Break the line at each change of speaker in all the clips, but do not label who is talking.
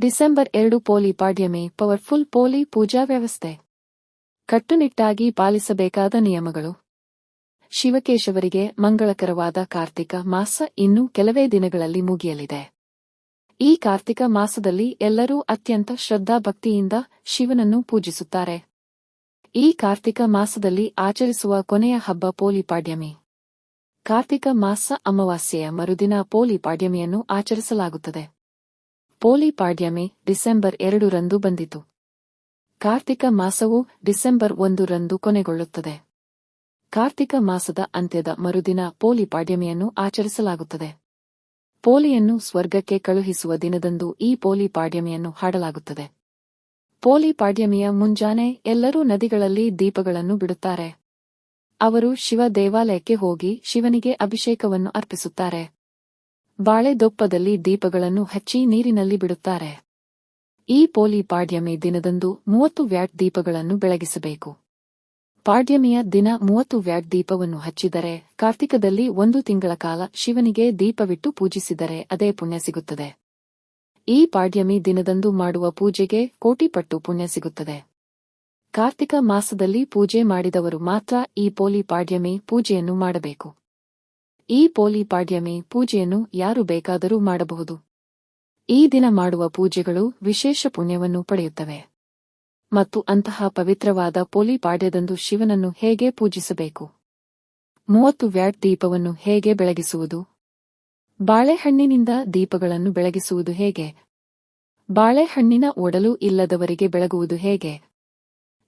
December ಎರಡು ಪೋಲಿ ಪಾಡ್ಯಮಿ, powerful ಪೋಲಿ ಪೂಜಾ ವ್ಯವಸ್ಥೆ. ಕಟ್ಟುನಿಟ್ಟಾಗಿ ಪಾಲಿಸಬೇಕಾದ ನಿಯಮಗಳು. ಶಿವಕೇಶವರಿಗೆ ಮಂಗಳಕರವಾದ ಕಾರ್ತಿಕ ಮಾಸ ಇನ್ನು ಕೆಲವೇ ದಿನಗಳಲ್ಲಿ ಮುಗಿಯಲಿದೆ. ಈ ಕಾರ್ತಿಕ ಮಾಸದಲ್ಲಿ ಎಲ್ಲರೂ ಅತ್ಯಂತ ಶ್ರದ್ಧಾಭಕ್ತಿಯಿಂದ ಶಿವನನ್ನು ಪೂಜಿಸುತ್ತಾರೆ. ಈ ಕಾರ್ತಿಕ ಮಾಸದಲ್ಲಿ ಆಚರಿಸುವ ಕೊನೆಯ ಹಬ್ಬ ಪೋಲಿ ಪಾಡ್ಯಮಿ. ಕಾರ್ತಿಕ ಮಾಸ ಅಮಾವಾಸ್ಯೆಯ ಮರುದಿನ ಪೋಲಿ ಪಾಡ್ಯಮಿಯನ್ನು ಆಚರಿಸಲಾಗುತ್ತದೆ. ಪೋಲಿ ಪಾಡ್ಯಮಿ ಡಿಸೆಂಬರ್ ಎರಡು ರಂದು ಬಂದಿತು. ಕಾರ್ತಿಕ ಮಾಸವು ಡಿಸೆಂಬರ್ ಒಂದು ರಂದು ಕೊನೆಗೊಳ್ಳುತ್ತದೆ. ಕಾರ್ತಿಕ ಮಾಸದ ಅಂತ್ಯದ ಮರುದಿನ ಪೋಲಿ ಪಾಡ್ಯಮಿಯನ್ನು ಆಚರಿಸಲಾಗುತ್ತದೆ. ಪೋಲಿಯನ್ನು ಸ್ವರ್ಗಕ್ಕೆ ಕಳುಹಿಸುವ ದಿನದಂದು ಈ ಪೋಲಿ ಪಾಡ್ಯಮಿಯನ್ನು ಹಾಡಲಾಗುತ್ತದೆ. ಪೋಲಿ ಪಾಡ್ಯಮಿಯ ಮುಂಜಾನೆ ಎಲ್ಲರೂ ನದಿಗಳಲ್ಲಿ ದೀಪಗಳನ್ನು ಬಿಡುತ್ತಾರೆ. ಅವರು ಶಿವ ದೇವಾಲಯಕ್ಕೆ ಹೋಗಿ ಶಿವನಿಗೆ ಅಭಿಷೇಕವನ್ನು ಅರ್ಪಿಸುತ್ತಾರೆ. ಬಾಳೆದೊಪ್ಪದಲ್ಲಿ ದೀಪಗಳನ್ನು ಹಚ್ಚಿ ನೀರಿನಲ್ಲಿ ಬಿಡುತ್ತಾರೆ. ಈ ಪೋಲಿ ಪಾಡ್ಯಮಿ ದಿನದಂದು ಮೂವತ್ತು ವ್ಯಾಟ್ ದೀಪಗಳನ್ನು ಬೆಳಗಿಸಬೇಕು. ಪಾಡ್ಯಮಿಯ ದಿನ ಮೂವತ್ತು ವ್ಯಾಟ್ ದೀಪವನ್ನು ಹಚ್ಚಿದರೆ ಕಾರ್ತಿಕದಲ್ಲಿ ಒಂದು ತಿಂಗಳ ಕಾಲ ಶಿವನಿಗೆ ದೀಪವಿಟ್ಟು ಪೂಜಿಸಿದರೆ ಅದೇ ಪುಣ್ಯ ಸಿಗುತ್ತದೆ. ಈ ಪಾಡ್ಯಮಿ ದಿನದಂದು ಮಾಡುವ ಪೂಜೆಗೆ ಕೋಟಿಪಟ್ಟು ಪುಣ್ಯ ಸಿಗುತ್ತದೆ. ಕಾರ್ತಿಕ ಮಾಸದಲ್ಲಿ ಪೂಜೆ ಮಾಡಿದವರು ಮಾತ್ರ ಈ ಪೋಲಿ ಪಾಡ್ಯಮಿ ಪೂಜೆಯನ್ನು ಮಾಡಬೇಕು. ಈ ಪೋಲಿ ಪಾಡ್ಯಮಿ ಪೂಜೆಯನ್ನು ಯಾರು ಬೇಕಾದರೂ ಮಾಡಬಹುದು. ಈ ದಿನ ಮಾಡುವ ಪೂಜೆಗಳು ವಿಶೇಷ ಪುಣ್ಯವನ್ನು ಪಡೆಯುತ್ತವೆ. ಮತ್ತು ಅಂತಹ ಪವಿತ್ರವಾದ ಪೋಲಿ ಪಾಡ್ಯದಂದು ಶಿವನನ್ನು ಹೇಗೆ ಪೂಜಿಸಬೇಕು? ಮೂವತ್ತು ವ್ಯಾಟ್ ದೀಪವನ್ನು ಹೇಗೆ ಬೆಳಗಿಸುವುದು? ಬಾಳೆಹಣ್ಣಿನಿಂದ ದೀಪಗಳನ್ನು ಬೆಳಗಿಸುವುದು ಹೇಗೆ? ಬಾಳೆಹಣ್ಣಿನ ಒಡಲು ಇಲ್ಲದವರಿಗೆ ಬೆಳಗುವುದು ಹೇಗೆ?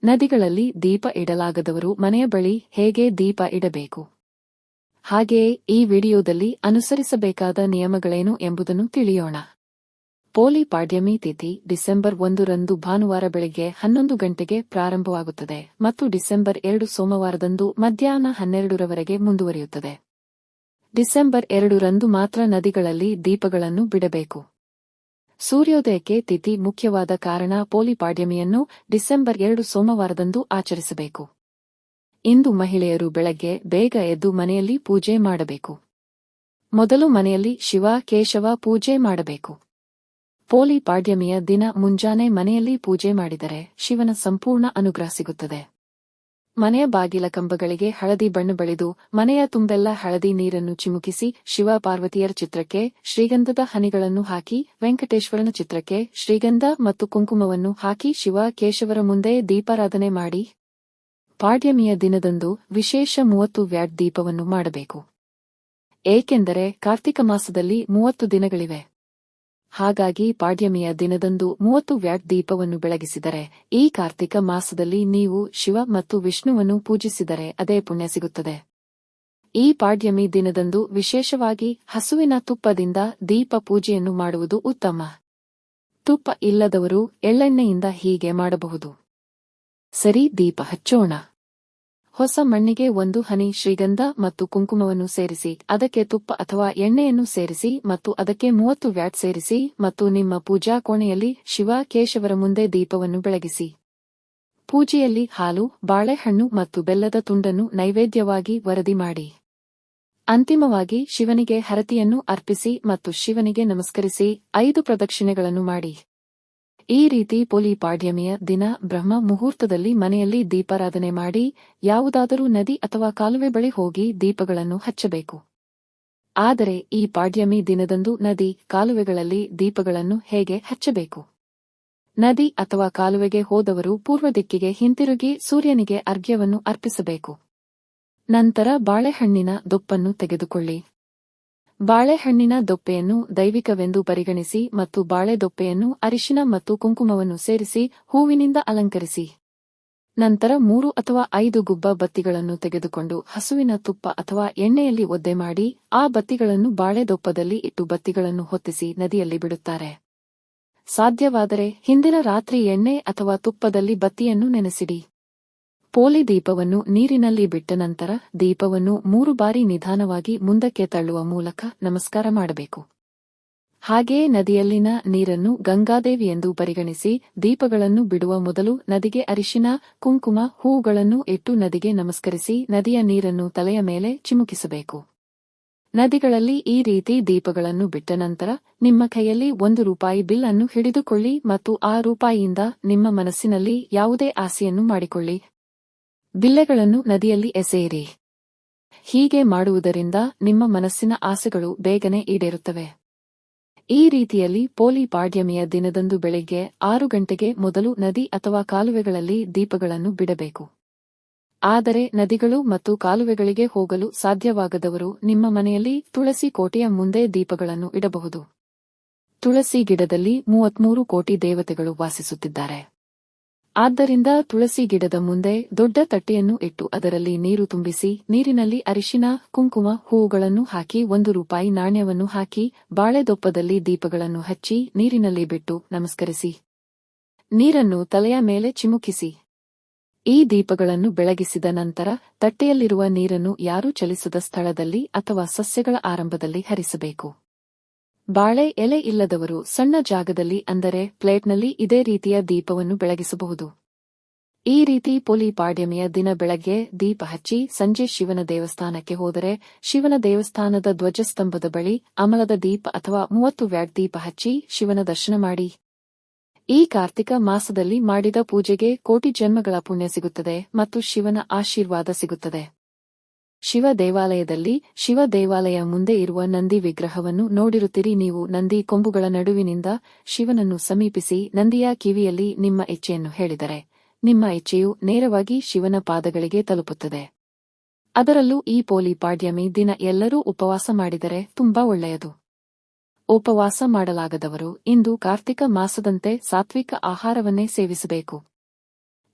ನದಿಗಳಲ್ಲಿ ದೀಪ ಇಡಲಾಗದವರು ಮನೆಯ ಬಳಿ ಹೇಗೆ ದೀಪ ಇಡಬೇಕು? ಹಾಗೆಯೇ ಈ ವಿಡಿಯೋದಲ್ಲಿ ಅನುಸರಿಸಬೇಕಾದ ನಿಯಮಗಳೇನು ಎಂಬುದನ್ನು ತಿಳಿಯೋಣ. ಪೋಲಿ ಪಾಡ್ಯಮಿ ತಿಥಿ ಡಿಸೆಂಬರ್ ಒಂದರಂದು ಭಾನುವಾರ ಬೆಳಗ್ಗೆ ಹನ್ನೊಂದು ಗಂಟೆಗೆ ಪ್ರಾರಂಭವಾಗುತ್ತದೆ ಮತ್ತು ಡಿಸೆಂಬರ್ ಎರಡು ಸೋಮವಾರದಂದು ಮಧ್ಯಾಹ್ನ ಹನ್ನೆರಡರವರೆಗೆ ಮುಂದುವರಿಯುತ್ತದೆ. ಡಿಸೆಂಬರ್ ಎರಡರಂದು ಮಾತ್ರ ನದಿಗಳಲ್ಲಿ ದೀಪಗಳನ್ನು ಬಿಡಬೇಕು. ಸೂರ್ಯೋದಯಕ್ಕೆ ತಿಥಿ ಮುಖ್ಯವಾದ ಕಾರಣ ಪೋಲಿ ಪಾಡ್ಯಮಿಯನ್ನು ಡಿಸೆಂಬರ್ ಎರಡು ಸೋಮವಾರದಂದು ಆಚರಿಸಬೇಕು. ಇಂದು ಮಹಿಳೆಯರು ಬೆಳಗ್ಗೆ ಬೇಗ ಎದ್ದು ಮನೆಯಲ್ಲಿ ಪೂಜೆ ಮಾಡಬೇಕು. ಮೊದಲು ಮನೆಯಲ್ಲಿ ಶಿವ, ಕೇಶವ ಪೂಜೆ ಮಾಡಬೇಕು. ಪೋಲಿ ಪಾಡ್ಯಮಿಯ ದಿನ ಮುಂಜಾನೆ ಮನೆಯಲ್ಲಿ ಪೂಜೆ ಮಾಡಿದರೆ ಶಿವನ ಸಂಪೂರ್ಣ ಅನುಗ್ರಹ ಸಿಗುತ್ತದೆ. ಮನೆಯ ಬಾಗಿಲ ಕಂಬಗಳಿಗೆ ಹಳದಿ ಬಣ್ಣ ಬಳಿದು ಮನೆಯ ತುಂಬೆಲ್ಲ ಹಳದಿ ನೀರನ್ನು ಚಿಮುಕಿಸಿ ಶಿವ ಪಾರ್ವತಿಯರ ಚಿತ್ರಕ್ಕೆ ಶ್ರೀಗಂಧದ ಹನಿಗಳನ್ನು ಹಾಕಿ, ವೆಂಕಟೇಶ್ವರನ ಚಿತ್ರಕ್ಕೆ ಶ್ರೀಗಂಧ ಮತ್ತು ಕುಂಕುಮವನ್ನು ಹಾಕಿ ಶಿವ, ಕೇಶವರ ಮುಂದೆ ದೀಪಾರಾಧನೆ ಮಾಡಿ ಪಾಡ್ಯಮಿಯ ದಿನದಂದು ವಿಶೇಷ ಮೂವತ್ತು ವ್ಯಾಟ್ ದೀಪವನ್ನು ಮಾಡಬೇಕು. ಏಕೆಂದರೆ ಕಾರ್ತಿಕ ಮಾಸದಲ್ಲಿ ಮೂವತ್ತು ದಿನಗಳಿವೆ. ಹಾಗಾಗಿ ಪಾಡ್ಯಮಿಯ ದಿನದಂದು ಮೂವತ್ತು ವ್ಯಾಟ್ ದೀಪವನ್ನು ಬೆಳಗಿಸಿದರೆ ಈ ಕಾರ್ತಿಕ ಮಾಸದಲ್ಲಿ ನೀವು ಶಿವ ಮತ್ತು ವಿಷ್ಣುವನ್ನು ಪೂಜಿಸಿದರೆ ಅದೇ ಪುಣ್ಯ ಸಿಗುತ್ತದೆ. ಈ ಪಾಡ್ಯಮಿ ದಿನದಂದು ವಿಶೇಷವಾಗಿ ಹಸುವಿನ ತುಪ್ಪದಿಂದ ದೀಪ ಪೂಜೆಯನ್ನು ಮಾಡುವುದು ಉತ್ತಮ. ತುಪ್ಪ ಇಲ್ಲದವರು ಎಳ್ಳೆಣ್ಣೆಯಿಂದ ಹೀಗೆ ಮಾಡಬಹುದು. ಸರಿ, ದೀಪ ಹಚ್ಚೋಣ. ಹೊಸ ಮಣ್ಣಿಗೆ ಒಂದು ಹನಿ ಶ್ರೀಗಂಧ ಮತ್ತು ಕುಂಕುಮವನ್ನು ಸೇರಿಸಿ, ಅದಕ್ಕೆ ತುಪ್ಪ ಅಥವಾ ಎಣ್ಣೆಯನ್ನು ಸೇರಿಸಿ ಮತ್ತು ಅದಕ್ಕೆ ಮೂವತ್ತು ವ್ಯಾಟ್ ಸೇರಿಸಿ ಮತ್ತು ನಿಮ್ಮ ಪೂಜಾ ಕೋಣೆಯಲ್ಲಿ ಶಿವ ಕೇಶವರ ಮುಂದೆ ದೀಪವನ್ನು ಬೆಳಗಿಸಿ. ಪೂಜೆಯಲ್ಲಿ ಹಾಲು, ಬಾಳೆಹಣ್ಣು ಮತ್ತು ಬೆಲ್ಲದ ತುಂಡನ್ನು ನೈವೇದ್ಯವಾಗಿ ವರದಿ ಮಾಡಿ. ಅಂತಿಮವಾಗಿ ಶಿವನಿಗೆ ಹರತಿಯನ್ನು ಅರ್ಪಿಸಿ ಮತ್ತು ಶಿವನಿಗೆ ನಮಸ್ಕರಿಸಿ, ಐದು ಪ್ರದಕ್ಷಿಣೆಗಳನ್ನು ಮಾಡಿ. ಈ ರೀತಿ ಪೊಲಿ ಪಾಡ್ಯಮಿಯ ದಿನ ಬ್ರಹ್ಮ ಮುಹೂರ್ತದಲ್ಲಿ ಮನೆಯಲ್ಲಿ ದೀಪಾರಾಧನೆ ಮಾಡಿ, ಯಾವುದಾದರೂ ನದಿ ಅಥವಾ ಕಾಲುವೆ ಬಳಿ ಹೋಗಿ ದೀಪಗಳನ್ನು ಹಚ್ಚಬೇಕು. ಆದರೆ ಈ ಪಾಡ್ಯಮಿ ದಿನದಂದು ನದಿ, ಕಾಲುವೆಗಳಲ್ಲಿ ದೀಪಗಳನ್ನು ಹೇಗೆ ಹಚ್ಚಬೇಕು? ನದಿ ಅಥವಾ ಕಾಲುವೆಗೆ ಹೋದವರು ಪೂರ್ವ ದಿಕ್ಕಿಗೆ ಹಿಂತಿರುಗಿ ಸೂರ್ಯನಿಗೆ ಅರ್ಘ್ಯವನ್ನು ಅರ್ಪಿಸಬೇಕು. ನಂತರ ಬಾಳೆಹಣ್ಣಿನ ದೊಪ್ಪನ್ನು ತೆಗೆದುಕೊಳ್ಳಿ. ಬಾಳೆಹಣ್ಣಿನ ದೊಪ್ಪೆಯನ್ನು ದೈವಿಕವೆಂದು ಪರಿಗಣಿಸಿ ಮತ್ತು ಬಾಳೆ ದೊಪ್ಪೆಯನ್ನು ಅರಿಶಿನ ಮತ್ತು ಕುಂಕುಮವನ್ನು ಸೇರಿಸಿ ಹೂವಿನಿಂದ ಅಲಂಕರಿಸಿ. ನಂತರ ಮೂರು ಅಥವಾ ಐದು ಗುಬ್ಬ ಬತ್ತಿಗಳನ್ನು ತೆಗೆದುಕೊಂಡು ಹಸುವಿನ ತುಪ್ಪ ಅಥವಾ ಎಣ್ಣೆಯಲ್ಲಿ ಒದ್ದೆ ಮಾಡಿ ಆ ಬತ್ತಿಗಳನ್ನು ಬಾಳೆ ದೊಪ್ಪದಲ್ಲಿ ಇಟ್ಟು ಬತ್ತಿಗಳನ್ನು ಹೊತ್ತಿಸಿ ನದಿಯಲ್ಲಿ ಬಿಡುತ್ತಾರೆ. ಸಾಧ್ಯವಾದರೆ ಹಿಂದಿನ ರಾತ್ರಿ ಎಣ್ಣೆ ಅಥವಾ ತುಪ್ಪದಲ್ಲಿ ಬತ್ತಿಯನ್ನು ನೆನೆಸಿಡಿ. ಪೋಲಿ ದೀಪವನ್ನು ನೀರಿನಲ್ಲಿ ಬಿಟ್ಟ ನಂತರ ದೀಪವನ್ನು ಮೂರು ಬಾರಿ ನಿಧಾನವಾಗಿ ಮುಂದಕ್ಕೆ ತಳ್ಳುವ ಮೂಲಕ ನಮಸ್ಕಾರ ಮಾಡಬೇಕು. ಹಾಗೆಯೇ ನದಿಯಲ್ಲಿನ ನೀರನ್ನು ಗಂಗಾದೇವಿ ಎಂದು ಪರಿಗಣಿಸಿ ದೀಪಗಳನ್ನು ಬಿಡುವ ಮೊದಲು ನದಿಗೆ ಅರಿಶಿನ, ಕುಂಕುಮ ಹೂಗಳನ್ನು ಇಟ್ಟು ನದಿಗೆ ನಮಸ್ಕರಿಸಿ ನದಿಯ ನೀರನ್ನು ತಲೆಯ ಮೇಲೆ ಚಿಮುಕಿಸಬೇಕು. ನದಿಗಳಲ್ಲಿ ಈ ರೀತಿ ದೀಪಗಳನ್ನು ಬಿಟ್ಟ ನಂತರ ನಿಮ್ಮ ಕೈಯಲ್ಲಿ ಒಂದು ರೂಪಾಯಿ ಬಿಲ್ ಅನ್ನು ಹಿಡಿದುಕೊಳ್ಳಿ ಮತ್ತು ಆ ರೂಪಾಯಿಯಿಂದ ನಿಮ್ಮ ಮನಸ್ಸಿನಲ್ಲಿ ಯಾವುದೇ ಆಸೆಯನ್ನು ಮಾಡಿಕೊಳ್ಳಿ. ಬಿಲ್ಲೆಗಳನ್ನು ನದಿಯಲ್ಲಿ ಎಸೆಯಿರಿ. ಹೀಗೆ ಮಾಡುವುದರಿಂದ ನಿಮ್ಮ ಮನಸ್ಸಿನ ಆಸೆಗಳು ಬೇಗನೆ ಈಡೇರುತ್ತವೆ. ಈ ರೀತಿಯಲ್ಲಿ ಪೋಲಿ ಪಾಡ್ಯಮಿಯ ದಿನದಂದು ಬೆಳಿಗ್ಗೆ ಆರು ಗಂಟೆಗೆ ಮೊದಲು ನದಿ ಅಥವಾ ಕಾಲುವೆಗಳಲ್ಲಿ ದೀಪಗಳನ್ನು ಬಿಡಬೇಕು. ಆದರೆ ನದಿಗಳು ಮತ್ತು ಕಾಲುವೆಗಳಿಗೆ ಹೋಗಲು ಸಾಧ್ಯವಾಗದವರು ನಿಮ್ಮ ಮನೆಯಲ್ಲಿ ತುಳಸಿ ಕೋಟೆಯ ಮುಂದೆ ದೀಪಗಳನ್ನು ಇಡಬಹುದು. ತುಳಸಿ ಗಿಡದಲ್ಲಿ ಮೂವತ್ಮೂರು ಕೋಟಿ ದೇವತೆಗಳು ವಾಸಿಸುತ್ತಿದ್ದಾರೆ. ಆದ್ದರಿಂದ ತುಳಸಿ ಗಿಡದ ಮುಂದೆ ದೊಡ್ಡ ತಟ್ಟೆಯನ್ನು ಇಟ್ಟು ಅದರಲ್ಲಿ ನೀರು ತುಂಬಿಸಿ, ನೀರಿನಲ್ಲಿ ಅರಿಶಿನ, ಕುಂಕುಮ, ಹೂವುಗಳನ್ನು ಹಾಕಿ, ಒಂದು ರೂಪಾಯಿ ನಾಣ್ಯವನ್ನು ಹಾಕಿ, ಬಾಳೆದೊಪ್ಪದಲ್ಲಿ ದೀಪಗಳನ್ನು ಹಚ್ಚಿ, ನೀರಿನಲ್ಲಿ ಬಿಟ್ಟು ನಮಸ್ಕರಿಸಿ. ನೀರನ್ನು ತಲೆಯ ಮೇಲೆ ಚಿಮುಕಿಸಿ. ಈ ದೀಪಗಳನ್ನು ಬೆಳಗಿಸಿದ ನಂತರ ತಟ್ಟೆಯಲ್ಲಿರುವ ನೀರನ್ನು ಯಾರೂ ಚಲಿಸದ ಸ್ಥಳದಲ್ಲಿ ಅಥವಾ ಸಸ್ಯಗಳ ಆರಂಭದಲ್ಲಿ ಹರಿಸಬೇಕು. ಬಾಳೆ ಎಲೆ ಇಲ್ಲದವರು ಸಣ್ಣ ಜಾಗದಲ್ಲಿ ಅಂದರೆ ಪ್ಲೇಟ್ನಲ್ಲಿ ಇದೇ ರೀತಿಯ ದೀಪವನ್ನು ಬೆಳಗಿಸಬಹುದು. ಈ ರೀತಿ ಪೊಲಿ ಪಾಡ್ಯಮಿಯ ದಿನ ಬೆಳಗ್ಗೆ ದೀಪ ಹಚ್ಚಿ ಸಂಜೆ ಶಿವನ ದೇವಸ್ಥಾನಕ್ಕೆ ಹೋದರೆ ಶಿವನ ದೇವಸ್ಥಾನದ ಧ್ವಜಸ್ತಂಭದ ಬಳಿ ಅಮಲದ ದೀಪ ಅಥವಾ ಮೂವತ್ತು ವ್ಯಾಟ್ ದೀಪ ಹಚ್ಚಿ ಶಿವನ ದರ್ಶನ ಮಾಡಿ. ಈ ಕಾರ್ತಿಕ ಮಾಸದಲ್ಲಿ ಮಾಡಿದ ಪೂಜೆಗೆ ಕೋಟಿ ಜನ್ಮಗಳ ಪುಣ್ಯ ಸಿಗುತ್ತದೆ ಮತ್ತು ಶಿವನ ಆಶೀರ್ವಾದ ಸಿಗುತ್ತದೆ. ಶಿವ ದೇವಾಲಯದಲ್ಲಿ ಶಿವ ದೇವಾಲಯ ಮುಂದೆ ಇರುವ ನಂದಿ ವಿಗ್ರಹವನ್ನು ನೋಡಿರುತ್ತೀರಿ. ನೀವು ನಂದಿ ಕೊಂಬುಗಳ ನಡುವಿನಿಂದ ಶಿವನನ್ನು ಸಮೀಪಿಸಿ ನಂದಿಯ ಕಿವಿಯಲ್ಲಿ ನಿಮ್ಮ ಇಚ್ಛೆಯನ್ನು ಹೇಳಿದರೆ ನಿಮ್ಮ ಇಚ್ಛೆಯು ನೇರವಾಗಿ ಶಿವನ ಪಾದಗಳಿಗೆ ತಲುಪುತ್ತದೆ. ಅದರಲ್ಲೂ ಈ ಪೋಲಿ ಪಾಡ್ಯಮಿ ದಿನ ಎಲ್ಲರೂ ಉಪವಾಸ ಮಾಡಿದರೆ ತುಂಬಾ ಒಳ್ಳೆಯದು. ಉಪವಾಸ ಮಾಡಲಾಗದವರು ಇಂದು ಕಾರ್ತಿಕ ಮಾಸದಂತೆ ಸಾತ್ವಿಕ ಆಹಾರವನ್ನೇ ಸೇವಿಸಬೇಕು.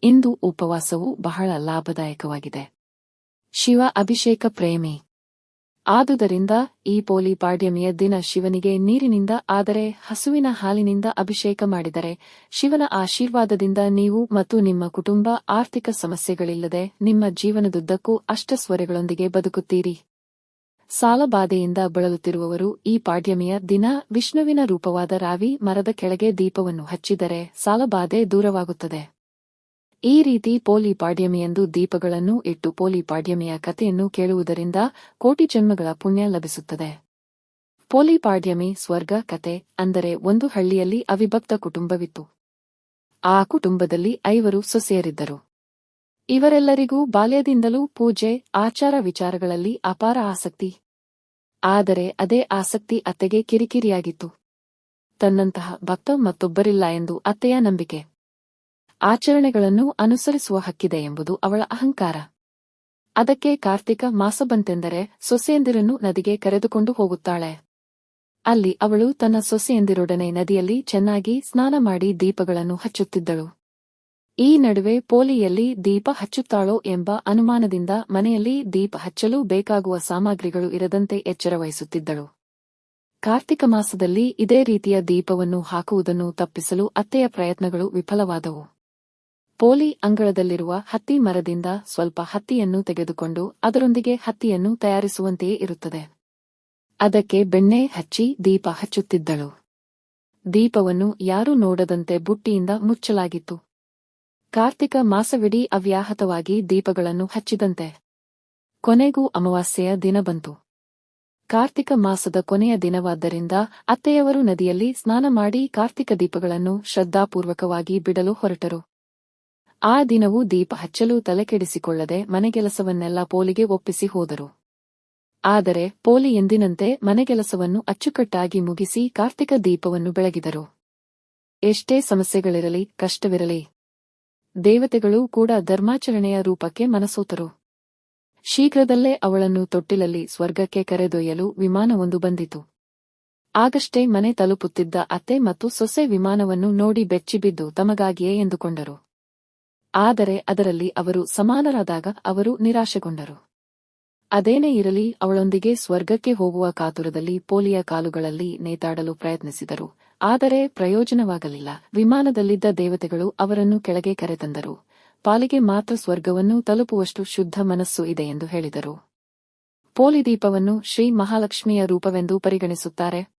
ಇಂದು ಉಪವಾಸವು ಬಹಳ ಲಾಭದಾಯಕವಾಗಿದೆ. ಶಿವ ಅಭಿಷೇಕ ಪ್ರೇಮಿ. ಆದುದರಿಂದ ಈ ಪೋಲಿ ಪಾಡ್ಯಮಿಯ ದಿನ ಶಿವನಿಗೆ ನೀರಿನಿಂದ ಆದರೆ ಹಸುವಿನ ಹಾಲಿನಿಂದ ಅಭಿಷೇಕ ಮಾಡಿದರೆ ಶಿವನ ಆಶೀರ್ವಾದದಿಂದ ನೀವು ಮತ್ತು ನಿಮ್ಮ ಕುಟುಂಬ ಆರ್ಥಿಕ ಸಮಸ್ಯೆಗಳಿಲ್ಲದೆ ನಿಮ್ಮ ಜೀವನದುದ್ದಕ್ಕೂ ಅಷ್ಟಸ್ವರೆಗಳೊಂದಿಗೆ ಬದುಕುತ್ತೀರಿ. ಸಾಲಬಾಧೆಯಿಂದ ಬಳಲುತ್ತಿರುವವರು ಈ ಪಾಡ್ಯಮಿಯ ದಿನ ವಿಷ್ಣುವಿನ ರೂಪವಾದ ರಾವಿ ಮರದ ಕೆಳಗೆ ದೀಪವನ್ನು ಹಚ್ಚಿದರೆ ಸಾಲಬಾಧೆ ದೂರವಾಗುತ್ತದೆ. ಈ ರೀತಿ ಪೋಲಿ ಪಾಡ್ಯಮಿಯೆಂದು ದೀಪಗಳನ್ನು ಇಟ್ಟು ಪೋಲಿ ಪಾಡ್ಯಮಿಯ ಕಥೆಯನ್ನು ಕೇಳುವುದರಿಂದ ಕೋಟಿ ಜನ್ಮಗಳ ಪುಣ್ಯ ಲಭಿಸುತ್ತದೆ. ಪೋಲಿ ಪಾಡ್ಯಮಿ ಸ್ವರ್ಗ ಕತೆ ಅಂದರೆ ಒಂದು ಹಳ್ಳಿಯಲ್ಲಿ ಅವಿಭಕ್ತ ಕುಟುಂಬವಿತ್ತು. ಆ ಕುಟುಂಬದಲ್ಲಿ ಐವರು ಸೊಸೆಯರಿದ್ದರು. ಇವರೆಲ್ಲರಿಗೂ ಬಾಲ್ಯದಿಂದಲೂ ಪೂಜೆ, ಆಚಾರ ವಿಚಾರಗಳಲ್ಲಿ ಅಪಾರ ಆಸಕ್ತಿ. ಆದರೆ ಅದೇ ಆಸಕ್ತಿ ಅತ್ತೆಗೆ ಕಿರಿಕಿರಿಯಾಗಿತ್ತು. ತನ್ನಂತಹ ಭಕ್ತ ಮತ್ತೊಬ್ಬರಿಲ್ಲ ಎಂದು ಅತ್ತೆಯ ನಂಬಿಕೆ. ಆಚರಣೆಗಳನ್ನು ಅನುಸರಿಸುವ ಹಕ್ಕಿದೆ ಎಂಬುದು ಅವಳ ಅಹಂಕಾರ. ಅದಕ್ಕೆ ಕಾರ್ತಿಕ ಮಾಸ ಬಂತೆಂದರೆ ಸೊಸೆಯಂದಿರನ್ನು ನದಿಗೆ ಕರೆದುಕೊಂಡು ಹೋಗುತ್ತಾಳೆ. ಅಲ್ಲಿ ಅವಳು ತನ್ನ ಸೊಸೆಯಂದಿರೊಡನೆ ನದಿಯಲ್ಲಿ ಚೆನ್ನಾಗಿ ಸ್ನಾನ ಮಾಡಿ ದೀಪಗಳನ್ನು ಹಚ್ಚುತ್ತಿದ್ದಳು. ಈ ನಡುವೆ ಪೋಲಿಯಲ್ಲಿ ದೀಪ ಹಚ್ಚುತ್ತಾಳೋ ಎಂಬ ಅನುಮಾನದಿಂದ ಮನೆಯಲ್ಲಿ ದೀಪ ಹಚ್ಚಲು ಬೇಕಾಗುವ ಸಾಮಗ್ರಿಗಳು ಇರದಂತೆ ಎಚ್ಚರ ವಹಿಸುತ್ತಿದ್ದಳು ಕಾರ್ತಿಕ ಮಾಸದಲ್ಲಿ ಇದೇ ರೀತಿಯ ದೀಪವನ್ನು ಹಾಕುವುದನ್ನು ತಪ್ಪಿಸಲು ಅತ್ತೆಯ ಪ್ರಯತ್ನಗಳು ವಿಫಲವಾದವು. ಪೋಲಿ ಅಂಗಳದಲ್ಲಿರುವ ಹತ್ತಿ ಮರದಿಂದ ಸ್ವಲ್ಪ ಹತ್ತಿಯನ್ನು ತೆಗೆದುಕೊಂಡು ಅದರೊಂದಿಗೆ ಹತ್ತಿಯನ್ನು ತಯಾರಿಸುವಂತೆಯೇ ಇರುತ್ತದೆ. ಅದಕ್ಕೆ ಬೆಣ್ಣೆ ಹಚ್ಚಿ ದೀಪ ಹಚ್ಚುತ್ತಿದ್ದಳು. ದೀಪವನ್ನು ಯಾರೂ ನೋಡದಂತೆ ಬುಟ್ಟಿಯಿಂದ ಮುಚ್ಚಲಾಗಿತ್ತು. ಕಾರ್ತಿಕ ಮಾಸವಿಡೀ ಅವ್ಯಾಹತವಾಗಿ ದೀಪಗಳನ್ನು ಹಚ್ಚಿದಂತೆ. ಕೊನೆಗೂ ಅಮಾವಾಸ್ಯೆಯ ದಿನ ಬಂತು. ಕಾರ್ತಿಕ ಮಾಸದ ಕೊನೆಯ ದಿನವಾದ್ದರಿಂದ ಅತ್ತೆಯವರು ನದಿಯಲ್ಲಿ ಸ್ನಾನ ಮಾಡಿ ಕಾರ್ತಿಕ ದೀಪಗಳನ್ನು ಶ್ರದ್ಧಾಪೂರ್ವಕವಾಗಿ ಬಿಡಲು ಹೊರಟರು. ಆ ದಿನವೂ ದೀಪ ಹಚ್ಚಲು ತಲೆಕೆಡಿಸಿಕೊಳ್ಳದೆ ಮನೆಗೆಲಸವನ್ನೆಲ್ಲ ಪೋಲಿಗೆ ಒಪ್ಪಿಸಿ ಹೋದರು. ಆದರೆ ಪೋಲಿ ಎಂದಿನಂತೆ ಮನೆಗೆಲಸವನ್ನು ಅಚ್ಚುಕಟ್ಟಾಗಿ ಮುಗಿಸಿ ಕಾರ್ತಿಕ ದೀಪವನ್ನು ಬೆಳಗಿದರು. ಎಷ್ಟೇ ಸಮಸ್ಯೆಗಳಿರಲಿ, ಕಷ್ಟವಿರಲಿ, ದೇವತೆಗಳು ಕೂಡ ಧರ್ಮಾಚರಣೆಯ ರೂಪಕ್ಕೆ ಮನಸೋತರು. ಶೀಘ್ರದಲ್ಲೇ ಅವಳನ್ನು ತೊಟ್ಟಿಲಲ್ಲಿ ಸ್ವರ್ಗಕ್ಕೆ ಕರೆದೊಯ್ಯಲು ವಿಮಾನವೊಂದು ಬಂದಿತು. ಆಗಷ್ಟೇ ಮನೆ ತಲುಪುತ್ತಿದ್ದ ಅತ್ತೆ ಮತ್ತು ಸೊಸೆ ವಿಮಾನವನ್ನು ನೋಡಿ ಬೆಚ್ಚಿಬಿದ್ದು ತಮಗಾಗಿಯೇ ಎಂದುಕೊಂಡರು. ಆದರೆ ಅದರಲ್ಲಿ ಅವರು ಸಮಾನರಾದಾಗ ಅವರು ನಿರಾಶೆಗೊಂಡರು. ಅದೇನೇ ಇರಲಿ, ಅವಳೊಂದಿಗೆ ಸ್ವರ್ಗಕ್ಕೆ ಹೋಗುವ ಕಾತುರದಲ್ಲಿ ಪೋಲಿಯ ಕಾಲುಗಳಲ್ಲಿ ನೇತಾಡಲು ಪ್ರಯತ್ನಿಸಿದರು, ಆದರೆ ಪ್ರಯೋಜನವಾಗಲಿಲ್ಲ. ವಿಮಾನದಲ್ಲಿದ್ದ ದೇವತೆಗಳು ಅವರನ್ನು ಕೆಳಗೆ ಕರೆತಂದರು. ಪಾಲಿಗೆ ಮಾತ್ರ ಸ್ವರ್ಗವನ್ನು ತಲುಪುವಷ್ಟು ಶುದ್ಧ ಮನಸ್ಸು ಇದೆ ಎಂದು ಹೇಳಿದರು. ಪೋಲಿ ದೀಪವನ್ನು ಶ್ರೀ ಮಹಾಲಕ್ಷ್ಮಿಯ ರೂಪವೆಂದು ಪರಿಗಣಿಸುತ್ತಾರೆ.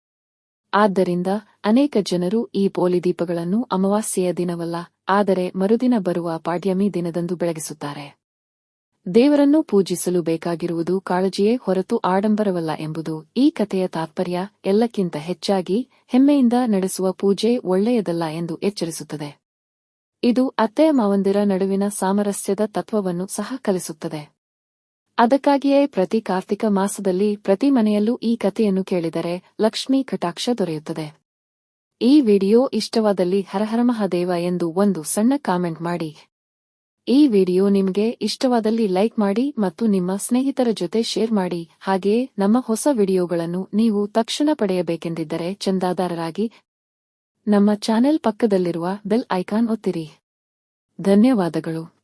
ಆದ್ದರಿಂದ ಅನೇಕ ಜನರು ಈ ಪೋಲಿ ದೀಪಗಳನ್ನು ಅಮಾವಾಸ್ಯೆಯ ದಿನವಲ್ಲ, ಆದರೆ ಮರುದಿನ ಬರುವ ಪಾಡ್ಯಮಿ ದಿನದಂದು ಬೆಳಗಿಸುತ್ತಾರೆ. ದೇವರನ್ನು ಪೂಜಿಸಲು ಬೇಕಾಗಿರುವುದು ಕಾಳಜಿಯೇ ಹೊರತು ಆಡಂಬರವಲ್ಲ ಎಂಬುದು ಈ ಕಥೆಯ ತಾತ್ಪರ್ಯ ಎಲ್ಲಕ್ಕಿಂತ ಹೆಚ್ಚಾಗಿ ಹೆಮ್ಮೆಯಿಂದ ನಡೆಸುವ ಪೂಜೆ ಒಳ್ಳೆಯದಲ್ಲ ಎಂದು ಎಚ್ಚರಿಸುತ್ತದೆ. ಇದು ಅತ್ತೆಯ ಮಾವಂದಿರ ನಡುವಿನ ಸಾಮರಸ್ಯದ ತತ್ವವನ್ನು ಸಹ ಕಲಿಸುತ್ತದೆ. ಅದಕ್ಕಾಗಿಯೇ ಪ್ರತಿ ಕಾರ್ತಿಕ ಮಾಸದಲ್ಲಿ ಪ್ರತಿ ಮನೆಯಲ್ಲೂ ಈ ಕಥೆಯನ್ನು ಕೇಳಿದರೆ ಲಕ್ಷ್ಮೀ ಕಟಾಕ್ಷ ದೊರೆಯುತ್ತದೆ. ಈ ವಿಡಿಯೋ ಇಷ್ಟವಾದಲ್ಲಿ ಹರಹರ ಮಹಾದೇವ ಎಂದು ಒಂದು ಸಣ್ಣ ಕಾಮೆಂಟ್ ಮಾಡಿ. ಈ ವಿಡಿಯೋ ನಿಮಗೆ ಇಷ್ಟವಾದಲ್ಲಿ ಲೈಕ್ ಮಾಡಿ ಮತ್ತು ನಿಮ್ಮ ಸ್ನೇಹಿತರ ಜೊತೆ ಶೇರ್ ಮಾಡಿ. ಹಾಗೆಯೇ ನಮ್ಮ ಹೊಸ ವಿಡಿಯೋಗಳನ್ನು ನೀವು ತಕ್ಷಣ ಪಡೆಯಬೇಕೆಂದಿದ್ದರೆ ಚಂದಾದಾರರಾಗಿ ನಮ್ಮ ಚಾನೆಲ್ ಪಕ್ಕದಲ್ಲಿರುವ ಬೆಲ್ ಐಕಾನ್ ಒತ್ತಿರಿ. ಧನ್ಯವಾದಗಳು.